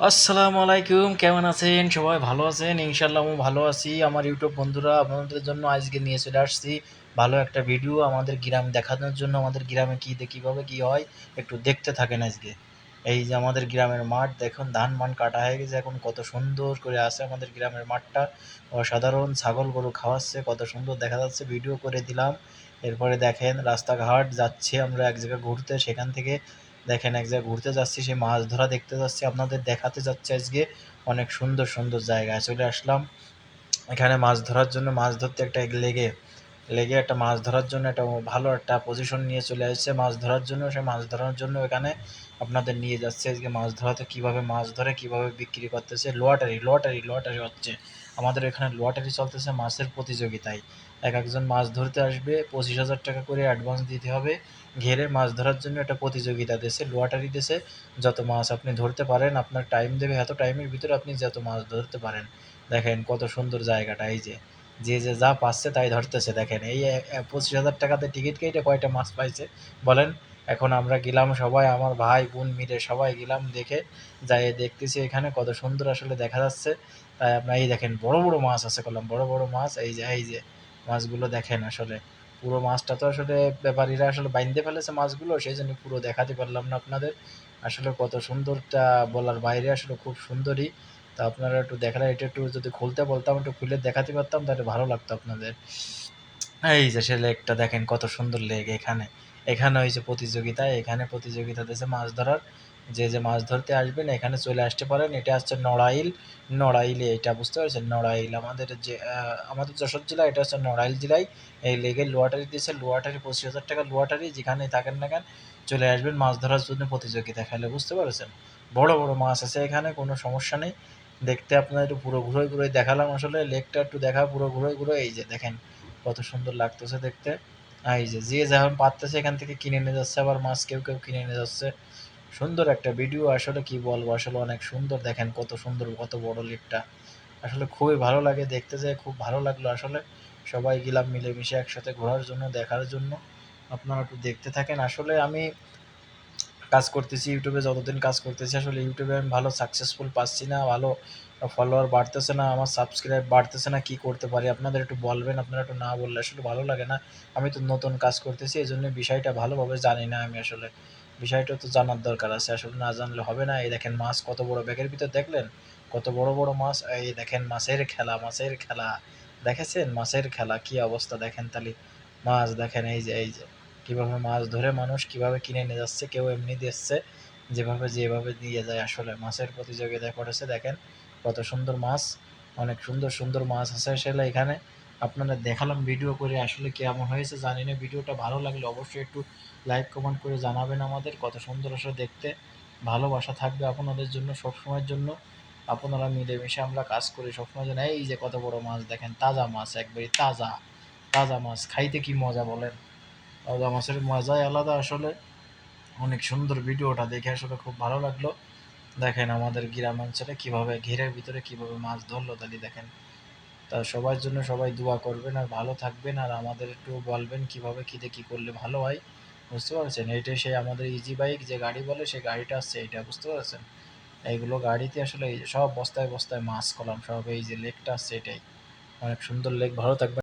আসসালামু আলাইকুম, কেমন আছেন? সবাই ভালো আছেন? ইনশাল্লাহ আমি ভালো আছি। আমার ইউটিউব বন্ধুরা, আপনাদের জন্য আজকে নিয়ে চলে আসছি ভালো একটা ভিডিও আমাদের গ্রাম দেখানোর জন্য। আমাদের গ্রামে কী কীভাবে কী হয় একটু দেখতে থাকেন আজকে। এই যে আমাদের গ্রামের মাঠ, দেখুন, ধান মান কাটা হয়ে গেছে। এখন কত সুন্দর করে আছে আমাদের গ্রামের মাঠটা। অসাধারণ ছাগল গরু খাওয়াচ্ছে, কত সুন্দর দেখা যাচ্ছে। ভিডিও করে দিলাম। এরপরে দেখেন, রাস্তাঘাট যাচ্ছে, আমরা এক জায়গায় ঘুরতে, সেখান থেকে দেখেন এক জায়গায় ঘুরতে যাচ্ছি, সেই মাছ ধরা দেখতে যাচ্ছি, আপনাদের দেখাতে যাচ্ছে আজকে। অনেক সুন্দর সুন্দর জায়গায় চলে আসলাম। এখানে মাছ ধরার জন্য, মাছ ধরতে একটা লেগে লেগে একটা মাছ ধরার জন্য একটা ভালো একটা পজিশন নিয়ে চলে আসছে। মাছ ধরার জন্য, সে মাছ ধরার জন্য এখানে আপনাদের নিয়ে যাচ্ছে। আজকে মাছ ধরাতে কীভাবে মাছ ধরে, কীভাবে বিক্রি করতেছে লোয়াটারি লোয়াটারি লোয়াটারি হচ্ছে। আমাদের এখানে লোয়াটারি চলতেছে মাছের প্রতিযোগিতায়। এক একজন মাছ ধরতে আসবে, পঁচিশ হাজার টাকা করে অ্যাডভান্স দিতে হবে। ঘেরে মাছ ধরার জন্য একটা প্রতিযোগিতা দেশে লোয়াটারি দেশে যত মাছ আপনি ধরতে পারেন, আপনার টাইম দেবে, এত টাইমের ভিতরে আপনি যত মাছ ধরতে পারেন। দেখেন কত সুন্দর জায়গাটা, এই যে। যে যে যা পাচ্ছে তাই ধরতেছে, দেখেন। এই পঁচিশ হাজার টাকাতে টিকিট কেটে কয়টা মাছ পাইছে? বলেন। এখন আমরা গেলাম সবাই, আমার ভাই, বোন মিলে সবাই গেলাম দেখে যাই দেখতেছি এখানে কত সুন্দর আসলে দেখা যাচ্ছে। এই দেখেন, বড় বড় মাছ আছে কলাম বড় বড় মাছ, এই যে এই যে মাছগুলো দেখেন আসলে। পুরো মাছটা তো আসলে ব্যাপারীরা আসলে বাইন্দে ফেলেছে মাছগুলো, সেই জন্য পুরো দেখাতে পারলাম না আপনাদের। আসলে কত সুন্দরটা বলার বাইরে আসলে খুব সুন্দরই। তা আপনারা একটু দেখালে এটা একটু যদি খুলতে বলতাম, একটু খুলে দেখাতে পারতাম, তাহলে ভালো লাগতো আপনাদের। এই যে সে লেকটা দেখেন, কত সুন্দর লেক এখানে। এখানে হয়েছে প্রতিযোগিতা, এখানে প্রতিযোগিতা দিয়েছে মাছ ধরার, যে যে মাছ ধরতে আসবেন, এখানে চলে আসতে পারেন। এটা হচ্ছে নড়াইল, নড়াইলে এটা বুঝতে পারছেন? নড়াইল, আমাদের যে আমাদের যশোর জেলা, এটা হচ্ছে নড়াইল জেলায়। এই লেগের লোয়াটারি দিয়েছে, লোয়াটারি পঁচিশ হাজার টাকা লোয়াটারি যেখানে থাকেন না কেন, চলে আসবেন মাছ ধরার জন্য প্রতিযোগিতা খেলে, বুঝতে পারছেন? বড় বড় মাছ আছে এখানে, কোনো সমস্যা নেই। দেখতে আপনার একটু পুরো ঘুরে ঘুরে দেখালাম আসলে। লেকটা একটু দেখা, পুরো ঘুরে ঘুরে, এই যে দেখেন, কত সুন্দর লাগতেছে দেখতে। এই যে যে যেমন পারতেছে এখান থেকে কিনে নিয়ে যাচ্ছে, আবার মাছ কেউ কেউ কিনে নিয়ে যাচ্ছে। সুন্দর একটা ভিডিও আসলে কি বলব, আসলে অনেক সুন্দর। দেখেন কত সুন্দর, কত বড় লিপটা আসলে খুবই ভালো লাগে দেখতে যে, খুব ভালো লাগল আসলে সবাই গেলাম মিলেমিশে একসাথে ঘোরার জন্য, দেখার জন্য। আপনারা একটু দেখতে থাকেন। আসলে আমি কাজ করতেছি, ইউটিউবে যতদিন কাজ করতেছি, আসলে ইউটিউবে আমি ভালো সাকসেসফুল পাচ্ছি না, ভালো ফলোয়ার বাড়তেছে না, আমার সাবস্ক্রাইব বাড়তেছে না, কি করতে পারি? আপনাদের একটু বলবেন, আপনারা একটু না বললে আসলে ভালো লাগে না। আমি তো নতুন কাজ করতেছি এই জন্য বিষয়টা ভালোভাবে জানি না আমি আসলে। বিষয়টা তো জানার দরকার আছে, আসলে না জানলে হবে না। এই দেখেন মাছ কত বড়, ব্যাগের ভিতর দেখলেন? কত বড় বড় মাছ? এই দেখেন মাছের খেলা মাছের খেলা। দেখেছেন? মাছের খেলা, কি অবস্থা? দেখেন তাহলে। মাছ দেখেন, এই যে এই যে। কীভাবে মাছ ধরে মানুষ কীভাবে কিনে নিয়ে যাচ্ছে, কেউ এমনি দিচ্ছে, যেভাবে যেভাবে দিয়ে যায় আসলে। মাছের প্রতিযোগিতায় করেছে দেখেন কত সুন্দর মাছ, অনেক সুন্দর সুন্দর মাছ আছে আসলে এখানে। আপনারা দেখালাম ভিডিও করে আসলে কেমন হয়েছে, জানি না। ভিডিওটা ভালো লাগলে অবশ্যই একটু লাইক কমেন্ট করে জানাবেন আমাদের। কত সুন্দর আসলে দেখতে। ভালোবাসা থাকবে আপনাদের জন্য, সবসময়ের জন্য। আপনারা মিলেমিশে আমরা কাজ করি, সবসময় জন্য এই যে কত বড় মাছ, দেখেন তাজা মাছ, একবারে তাজা তাজা মাছ, খাইতে কি মজা বলেন। তাজা মাছের মজাই আলাদা। আসলে অনেক সুন্দর ভিডিওটা দেখে আসলে খুব ভালো লাগল। দেখেন আমাদের গ্রাম অঞ্চলে কীভাবে ঘেরের ভিতরে কীভাবে মাছ ধরলো তাহলে দেখেন। তা সবার জন্য সবাই দোয়া করবেন আর ভালো থাকবেন আর আমাদের একটু বলবেন কীভাবে কী দিয়ে কী করলে ভালো হয়। বুঝতে পারছেন? এইটাই সেই আমাদের ইজি বাইক যে গাড়ি বলে সেই গাড়িটা আসছে, এইটা বুঝতে পারছেন? এইগুলো গাড়িতে আসলে সব বস্তায় বস্তায় মাছ কলাম, সব এই যে লেকটা আসছে এটাই। অনেক সুন্দর লেক ভালো থাকবেন।